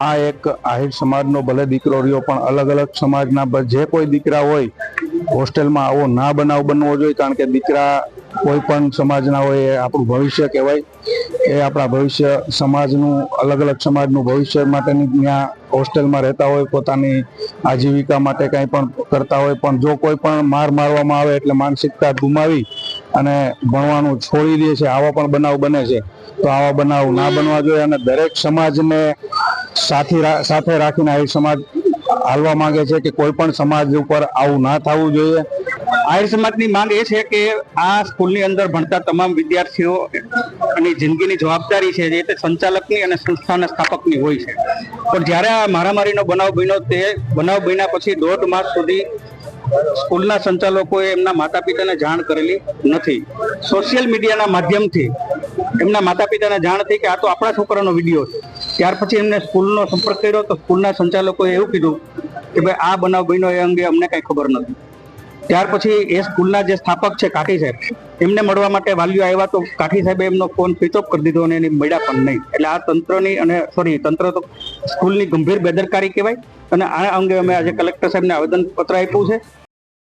આ એક આહિર સમાજનો ભલે દીકરો રહ્યો, પણ અલગ અલગ સમાજના જે કોઈ દીકરા હોય, હોસ્ટેલમાં આવો ના બનાવ બનવો જોઈએ, કારણ કે દીકરા કોઈ પણ સમાજના હોય, એ આપણું ભવિષ્ય કહેવાય. એ આપણા ભવિષ્ય સમાજનું, અલગ અલગ સમાજનું ભવિષ્ય માટેની ત્યાં હોસ્ટેલમાં રહેતા હોય, પોતાની આજીવિકા માટે કંઈ પણ કરતા હોય, પણ જો કોઈ પણ માર મારવામાં આવે એટલે માનસિકતા ગુમાવી અને ભણવાનું છોડી દે છે, આવા પણ બનાવ બને છે. તો આવા બનાવ ના બનવા જોઈએ અને દરેક સમાજને સાથી સાથે રાખીને આહિર સમાજ હાલવા માંગે છે કે કોઈ પણ સમાજ ઉપર આવું ના થવું જોઈએ. આહિર સમાજની માંગ એ છે કે આ સ્કૂલની અંદર ભણતા તમામ વિદ્યાર્થીઓ ની જિંદગીની જવાબદારી છે જે તે સંચાલકની અને સંસ્થાના સ્થાપકની હોય છે. પણ જ્યારે આ મારામારીનો બનાવ બન્યો તે બનાવ બન્યા પછી દોઢ માસ સુધી સ્કૂલના સંચાલકોએ એમના માતા પિતાને જાણ કરેલી નથી. સોશિયલ મીડિયાના માધ્યમથી એમના માતા પિતાને જાણ થઈ કે આ તો આપણા છોકરાનો વીડિયો છે. ત્યાર પછી એમને સ્કૂલનો સંપર્ક કર્યો તો સ્કૂલના સંચાલકોએ એવું કીધું કે ભાઈ, આ બનાવ બન્યો એ અંગે અમને કાંઈ ખબર નથી. ત્યાર પછી એ સ્કૂલના જે સ્થાપક છે કાઠી સાહેબ, એમને મળવા માટે વાલીઓ આવ્યા તો કાઠી સાહેબે એમનો ફોન સ્વિચ ઓફ કરી દીધો અને એની મળ્યા પણ નહીં. એટલે આ તંત્રની અને, સોરી, તંત્ર તો સ્કૂલની ગંભીર બેદરકારી કહેવાય. અને આ અંગે અમે આજે કલેક્ટર સાહેબને આવેદન પત્ર આપ્યું છે.